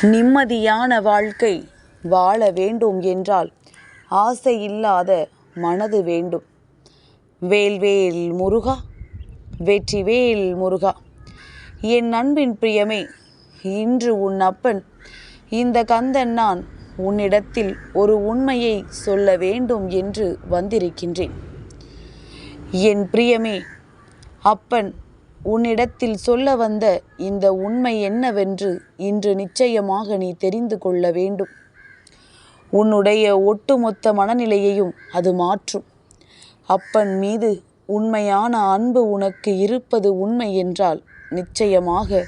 நிம்மதியான வாழ்க்கை வாழ வேண்டும் என்றால் ஆசை இல்லாத மனது வேண்டும். வேல்வேல் முருகா வெற்றிவேல் முருகா என் அன்பின் பிரியமே இன்று உன் அப்பன் இந்த கந்தன் நான் உன்னிடத்தில் ஒரு உண்மையை சொல்ல வேண்டும் என்று வந்திருக்கின்றேன். என் பிரியமே அப்பன் உன்னிடத்தில் சொல்ல வந்த இந்த உண்மை என்னவென்று இன்று நிச்சயமாக நீ தெரிந்து கொள்ள வேண்டும். உன்னுடைய ஒட்டுமொத்த மனநிலையையும் அது மாற்றும். அப்பன் மீது உண்மையான அன்பு உனக்கு இருப்பது உண்மை என்றால் நிச்சயமாக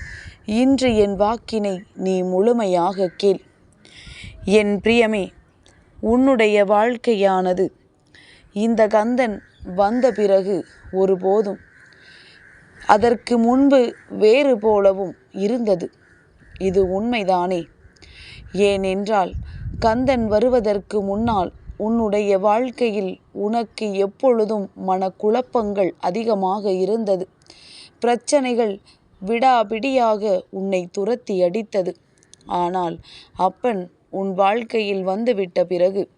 இன்று என் வாக்கினை நீ முழுமையாக கேள். என் பிரியமே உன்னுடைய வாழ்க்கையானது இந்த கந்தன் வந்த பிறகு ஒருபோதும் அதற்கு முன்பு வேறு போலவும் இருந்தது. இது உண்மைதானே? ஏனென்றால் கந்தன் வருவதற்கு முன்னால் உன்னுடைய வாழ்க்கையில் உனக்கு எப்பொழுதும் மனக்குழப்பங்கள் அதிகமாக இருந்தது. பிரச்சனைகள் விடாபிடியாக உன்னை துரத்தி அடித்தது. ஆனால் அப்பன் உன் வாழ்க்கையில் வந்துவிட்ட பிறகு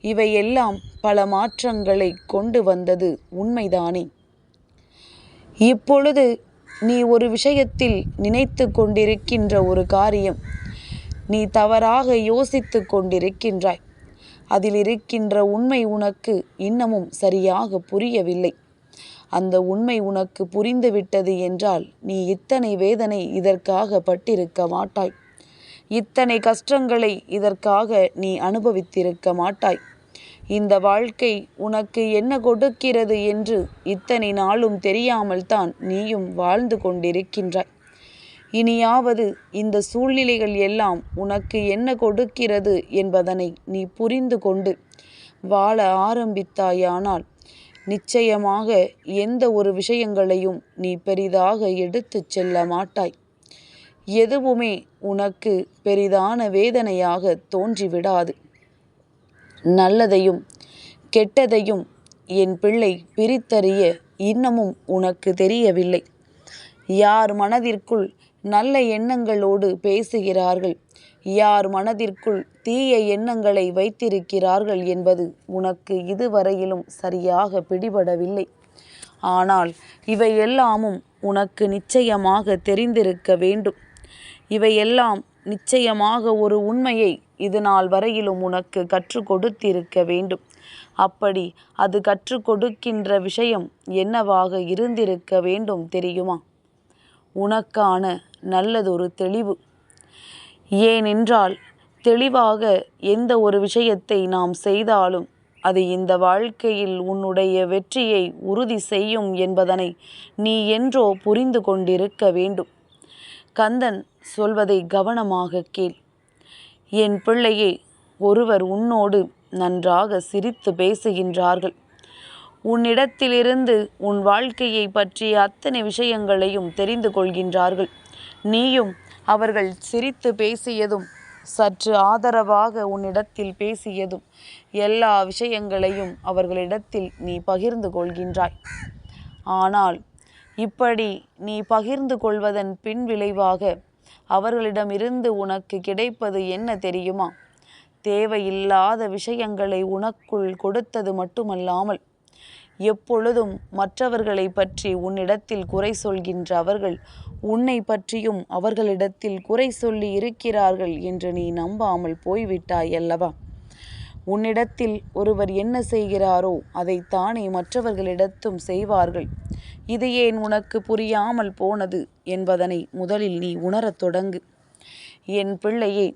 இவையெல்லாம் பல மாற்றங்களை கொண்டு வந்தது உண்மைதானே? இப்பொழுது நீ ஒரு விஷயத்தில் நினைத்து கொண்டிருக்கின்ற ஒரு காரியம் நீ தவறாக யோசித்து கொண்டிருக்கின்றாய். அதில் இருக்கின்ற உண்மை உனக்கு இன்னமும் சரியாக புரியவில்லை. அந்த உண்மை உனக்கு புரிந்துவிட்டது என்றால் நீ இத்தனை வேதனை இதற்காக பட்டிருக்க மாட்டாய். இத்தனை கஷ்டங்களை இதற்காக நீ அனுபவித்திருக்க மாட்டாய். இந்த வாழ்க்கை உனக்கு என்ன கொடுக்கிறது என்று இத்தனை நாளும் தெரியாமல் தான் நீயும் வாழ்ந்து கொண்டிருக்கின்றாய். இனியாவது இந்த சூழ்நிலைகள் எல்லாம் உனக்கு என்ன கொடுக்கிறது என்பதனை நீ புரிந்து கொண்டு வாழ ஆரம்பித்தாயானால் நிச்சயமாக எந்த ஒரு விஷயங்களையும் நீ பெரிதாக எடுத்துச் செல்ல மாட்டாய். எதுவுமே உனக்கு பெரிதான வேதனையாக தோன்றிவிடாது. நல்லதையும் கெட்டதையும் என் பிள்ளை பிரித்தறிய இன்னமும் உனக்கு தெரியவில்லை. யார் மனதிற்குள் நல்ல எண்ணங்களோடு பேசுகிறார்கள்? யார் மனதிற்குள் தீய எண்ணங்களை வைத்திருக்கிறார்கள் என்பது உனக்கு இதுவரையிலும் சரியாக பிடிபடவில்லை. ஆனால் இவையெல்லாமும் உனக்கு நிச்சயமாக தெரிந்திருக்க வேண்டும். இவையெல்லாம் நிச்சயமாக ஒரு உண்மையை இது நாள் வரையிலும் உனக்கு கற்றுக் கொடுத்திருக்க வேண்டும். அப்படி அது கற்றுக் கொடுக்கின்ற விஷயம் என்னவாக இருந்திருக்க வேண்டும் தெரியுமா? உனக்கான நல்லதொரு தெளிவு. ஏனென்றால் தெளிவாக எந்த ஒரு விஷயத்தை நாம் செய்தாலும் அது இந்த வாழ்க்கையில் உன்னுடைய வெற்றியை உறுதி செய்யும் என்பதனை நீ என்றோ புரிந்து கொண்டிருக்க வேண்டும். கந்தன் சொல்வதை கவனமாக கேள். என் பிள்ளையே ஒருவர் உன்னோடு நன்றாக சிரித்து பேசுகின்றார்கள். உன்னிடத்திலிருந்து உன் வாழ்க்கையை பற்றிய அத்தனை விஷயங்களையும் தெரிந்து கொள்கின்றார்கள். நீயும் அவர்கள் சிரித்து பேசியதும் சற்று ஆதரவாக உன்னிடத்தில் பேசியதும் எல்லா விஷயங்களையும் அவர்களிடத்தில் நீ பகிர்ந்து கொள்கின்றாய். ஆனால் இப்படி நீ பகிர்ந்து கொள்வதன் பின் விளைவாக அவர்களிடமிருந்து உனக்கு கிடைப்பது என்ன தெரியுமா? தேவையில்லாத விஷயங்களை உனக்குள் கொடுத்தது மட்டுமல்லாமல் எப்பொழுதும் மற்றவர்களை பற்றி உன்னிடத்தில் குறை சொல்கின்ற அவர்கள் உன்னை பற்றியும் அவர்களிடத்தில் குறை சொல்லி இருக்கிறார்கள் என்று நீ நம்பாமல் போய்விட்டாய் அல்லவா? உன்னிடத்தில் ஒருவர் என்ன செய்கிறாரோ அதைத்தானே மற்றவர்களிடத்தும் செய்வார்கள். இது ஏன் உனக்கு புரியாமல் போனது என்பதனை முதலில் நீ உணரத் தொடங்கு. என் பிள்ளையே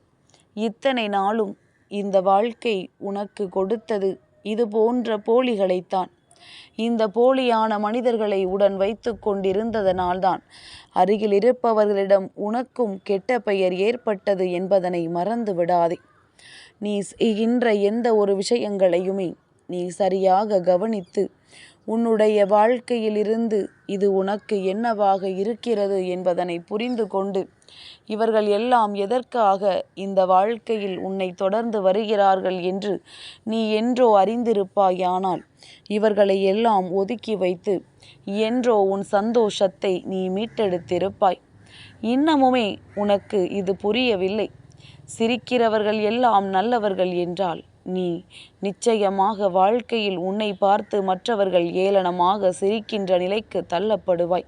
இத்தனை நாளும் இந்த வாழ்க்கை உனக்கு கொடுத்தது இது போன்ற போலிகளைத்தான். இந்த போலியான மனிதர்களை உடன் வைத்து கொண்டிருந்ததனால்தான் அருகில் இருப்பவர்களிடம் உனக்கும் கெட்ட பெயர் ஏற்பட்டது என்பதனை மறந்து விடாதே. நீ செய்கின்ற எந்த ஒரு விஷயங்களையுமே நீ சரியாக கவனித்து உன்னுடைய வாழ்க்கையிலிருந்து இது உனக்கு என்னவாக இருக்கிறது என்பதனை புரிந்து கொண்டு இவர்கள் எல்லாம் எதற்காக இந்த வாழ்க்கையில் உன்னை தொடர்ந்து வருகிறார்கள் என்று நீ என்றோ அறிந்திருப்பாயானால் இவர்களை எல்லாம் ஒதுக்கி வைத்து என்றோ உன் சந்தோஷத்தை நீ மீட்டெடுத்திருப்பாய். இன்னமுமே உனக்கு இது புரியவில்லை. சிரிக்கிறவர்கள் எல்லாம் நல்லவர்கள் என்றால் நீ நிச்சயமாக வாழ்க்கையில் உன்னை பார்த்து மற்றவர்கள் ஏளனமாக சிரிக்கின்ற நிலைக்கு தள்ளப்படுவாய்.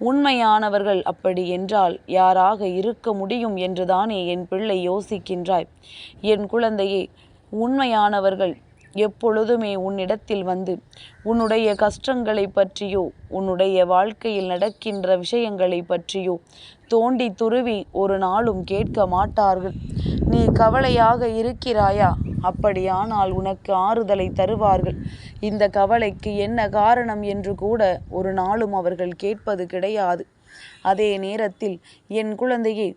உண்மையானவர்கள் அப்படி என்றால் யாராக இருக்க முடியும் என்றுதானே என் பிள்ளை யோசிக்கின்றாய். என் குழந்தையே உண்மையானவர்கள் எப்பொழுதுமே உன்னிடத்தில் வந்து உன்னுடைய கஷ்டங்களை பற்றியோ உன்னுடைய வாழ்க்கையில் நடக்கின்ற விஷயங்களை பற்றியோ தோண்டி துருவி ஒரு நாளும் கேட்க மாட்டார்கள். நீ கவலையாக இருக்கிறாயா? அப்படியானால் உனக்கு ஆறுதலை தருவார்கள். இந்த கவலைக்கு என்ன காரணம் என்று கூட ஒரு நாளும் அவர்கள் கேட்பது கிடையாது. அதே நேரத்தில் என் குழந்தையே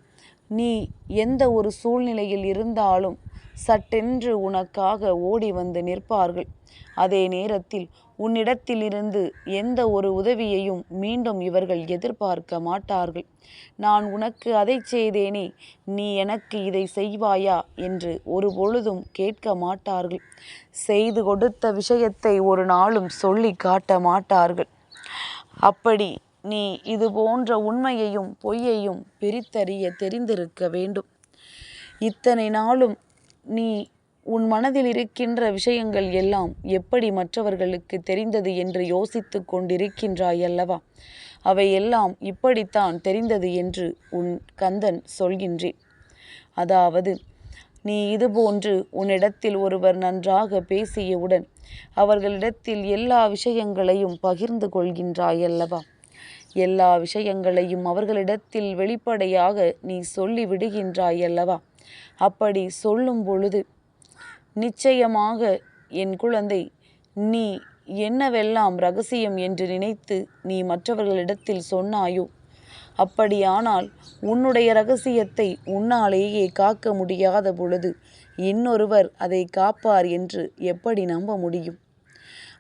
நீ எந்த ஒரு சூழ்நிலையில் இருந்தாலும் சட்டென்று உனக்காக ஓடி வந்து நிற்பார்கள். அதே நேரத்தில் உன்னிடத்திலிருந்து எந்த ஒரு உதவியையும் மீண்டும் இவர்கள் எதிர்பார்க்க மாட்டார்கள். நான் உனக்கு அதை செய்தேனே நீ எனக்கு இதை செய்வாயா? என்று ஒரு பொழுதும் கேட்க மாட்டார்கள். செய்து கொடுத்த விஷயத்தை ஒரு நாளும் சொல்லி காட்ட மாட்டார்கள். அப்படி நீ இது போன்ற உண்மையையும் பொய்யையும் பிரித்தறிய தெரிந்திருக்க வேண்டும். இத்தனை நாளும் நீ உன் மனதில் இருக்கின்ற விஷயங்கள் எல்லாம் எப்படி மற்றவர்களுக்கு தெரிந்தது என்று யோசித்து கொண்டிருக்கின்றாய் அல்லவா? அவை எல்லாம் இப்படித்தான் தெரிந்தது என்று உன் கந்தன் சொல்கின்றேன். அதாவது நீ இதுபோன்று உன்னிடத்தில் ஒருவர் நன்றாக பேசியவுடன் அவர்களிடத்தில் எல்லா விஷயங்களையும் பகிர்ந்து கொள்கின்றாய் அல்லவா? எல்லா விஷயங்களையும் அவர்களிடத்தில் வெளிப்படையாக நீ சொல்லி விடுகின்றாய் அல்லவா? அப்படி சொல்லும் பொழுது நிச்சயமாக என் குழந்தை நீ என்னவெல்லாம் ரகசியம் என்று நினைத்து நீ மற்றவர்களிடத்தில் சொன்னாயோ? அப்படியானால் உன்னுடைய ரகசியத்தை உன்னாலேயே காக்க முடியாத பொழுது இன்னொருவர் அதை காப்பார் என்று எப்படி நம்ப முடியும்?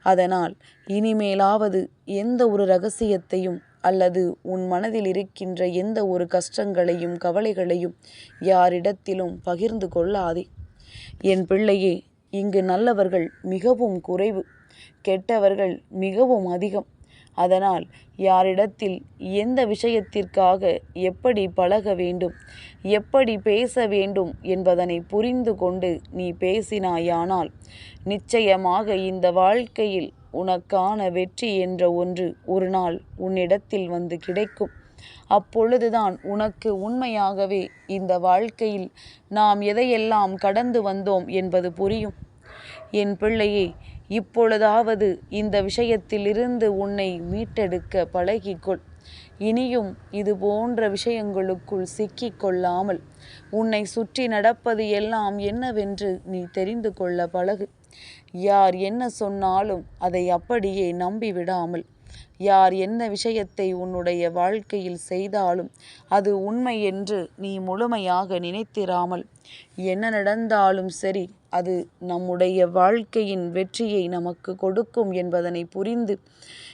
அதனால் இனிமேலாவது எந்த ஒரு ரகசியத்தையும் அல்லது உன் மனதில் இருக்கின்ற எந்த ஒரு கஷ்டங்களையும் கவலைகளையும் யாரிடத்திலும் பகிர்ந்து கொள்ளாதே. என் பிள்ளையே இங்கு நல்லவர்கள் மிகவும் குறைவு கெட்டவர்கள் மிகவும் அதிகம். அதனால் யாரிடத்தில் எந்த விஷயத்திற்காக எப்படி பழக வேண்டும் எப்படி பேச வேண்டும் என்பதனை புரிந்து கொண்டு நீ பேசினாயானால் நிச்சயமாக இந்த வாழ்க்கையில் உனக்கான வெற்றி என்ற ஒன்று ஒரு நாள் உன்னிடத்தில் வந்து கிடைக்கும். அப்பொழுதுதான் உனக்கு உண்மையாகவே இந்த வாழ்க்கையில் நாம் எதையெல்லாம் கடந்து வந்தோம் என்பது புரியும். என் பிள்ளையே இப்பொழுதாவது இந்த விஷயத்திலிருந்து உன்னை மீட்டெடுக்க பழகிக்கொள். இனியும் இது போன்ற விஷயங்களுக்குள் சிக்கிக்கொள்ளாமல் உன்னை சுற்றி நடப்பது எல்லாம் என்னவென்று நீ தெரிந்து கொள்ள பழகு. யார் என்ன சொன்னாலும் அதை அப்படியே நம்பிவிடாமல். யார் என்ன விஷயத்தை உன்னுடைய வாழ்க்கையில் செய்தாலும் அது உண்மை என்று நீ முழுமையாக நினைத்திராமல். என்ன நடந்தாலும் சரி அது நம்முடைய வாழ்க்கையின் வெற்றியை நமக்கு கொடுக்கும் என்பதனை புரிந்து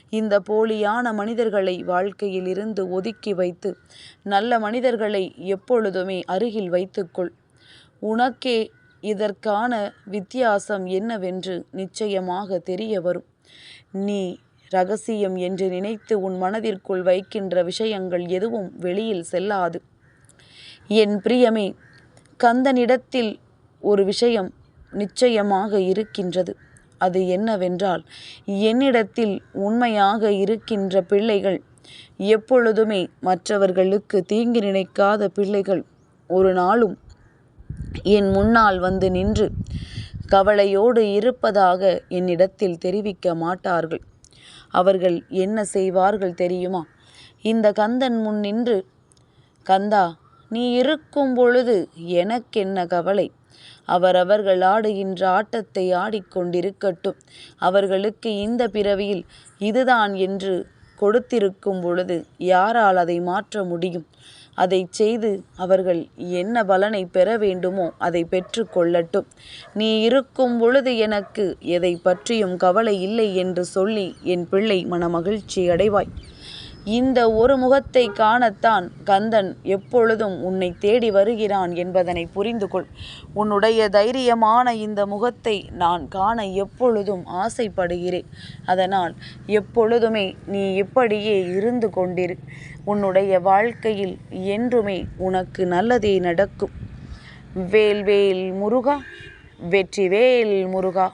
இந்த போலியான மனிதர்களை வாழ்க்கையில் இருந்து ஒதுக்கி வைத்து நல்ல மனிதர்களை எப்பொழுதுமே அருகில் வைத்துக்கொள். உனக்கே இதற்கான வித்தியாசம் என்னவென்று நிச்சயமாக தெரிய வரும். நீ ரகசியம் என்று நினைத்து உன் மனதிற்குள் வைக்கின்ற விஷயங்கள் எதுவும் வெளியில் செல்லாது. என் பிரியமே கந்தனிடத்தில் ஒரு விஷயம் நிச்சயமாக இருக்கின்றது. அது என்னவென்றால் என்னிடத்தில் உண்மையாக இருக்கின்ற பிள்ளைகள் எப்பொழுதுமே மற்றவர்களுக்கு தீங்கு நினைக்காத பிள்ளைகள் ஒரு நாளும் என் முன்னால் வந்து நின்று கவலையோடு இருப்பதாக என்னிடத்தில் தெரிவிக்க மாட்டார்கள். அவர்கள் என்ன செய்வார்கள் தெரியுமா? இந்த கந்தன் முன் நின்று கந்தா நீ இருக்கும் பொழுது எனக்கென்ன கவலை? அவரவர்கள் ஆடுகின்ற ஆட்டத்தை ஆடிக்கொண்டிருக்கட்டும். அவர்களுக்கு இந்த பிறவியில் இதுதான் என்று கொடுத்திருக்கும் பொழுது யாரால் அதை மாற்ற முடியும்? அதை செய்து அவர்கள் என்ன பலனை பெற வேண்டுமோ அதை பெற்று கொள்ளட்டும். நீ இருக்கும் பொழுது எனக்கு எதை பற்றியும் கவலை இல்லை என்று சொல்லி என் பிள்ளை மனமகிழ்ச்சி அடைவாய் இந்த ஒரு முகத்தை காணத்தான் கந்தன் எப்பொழுதும் உன்னை தேடி வருகிறான் என்பதனை புரிந்து கொள் உன்னுடைய தைரியமான இந்த முகத்தை நான் காண எப்பொழுதும் ஆசைப்படுகிறேன். அதனால் எப்பொழுதுமே நீ இப்படியே இருந்து கொண்டிரு. உன்னுடைய வாழ்க்கையில் என்றுமே உனக்கு நல்லதே நடக்கும். வேல்வேல் முருகா வெற்றிவேல் முருகா.